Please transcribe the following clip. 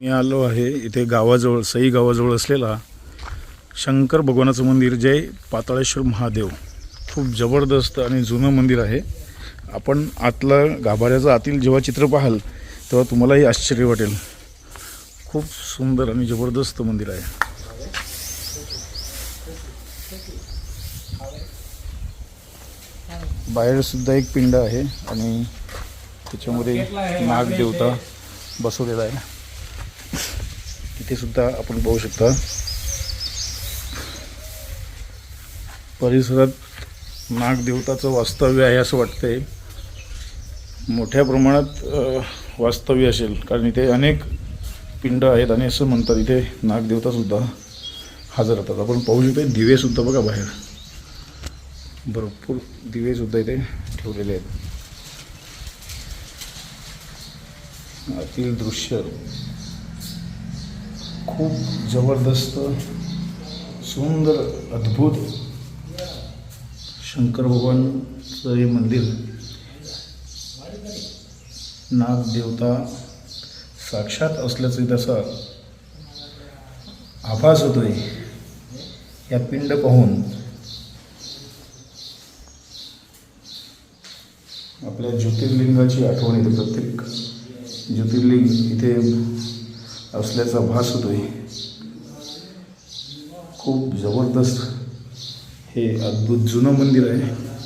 मी आलो आहे इथे गावाजवळ सई गावाजवळ असलेला शंकर भगवानाचं मंदिर जय पाताळेश्वर महादेव. खूप जबरदस्त आणि जुनं मंदिर आहे. आपण आतलं गाभाऱ्याचा आतील जेव्हा चित्र पाहाल तेव्हा तुम्हालाही आश्चर्य वाटेल. खूप सुंदर आणि जबरदस्त मंदिर आहे. बाहेरसुद्धा एक पिंड आहे आणि त्याच्यामध्ये नागदेवता बसवलेला आहे. इथे सुद्धा आपण पाहू शकता. परिसरात नागदेवताचं वास्तव्य आहे असं वाटतंय. मोठ्या प्रमाणात वास्तव्य असेल. कारण इथे अनेक पिंड आहेत आणि असं म्हणतात इथे नागदेवता सुद्धा हजर राहतात. आपण पाहू शकतो दिवे सुद्धा बघा बाहेर. भरपूर दिवे सुद्धा इथे ठेवलेले आहेत. आतील दृश्य खूप जबरदस्त सुंदर अद्भुत शंकर भगवानचं हे मंदिर. नागदेवता साक्षात असल्याचं त्याचा आभास होतोय. या पिंड पाहून आपल्या ज्योतिर्लिंगाची आठवण येते प्रत्येक. ज्योतिर्लिंग इथे असल्याचा भास होतोय खूप जबरदस्त. हे अद्भुत जुनं मंदिर आहे.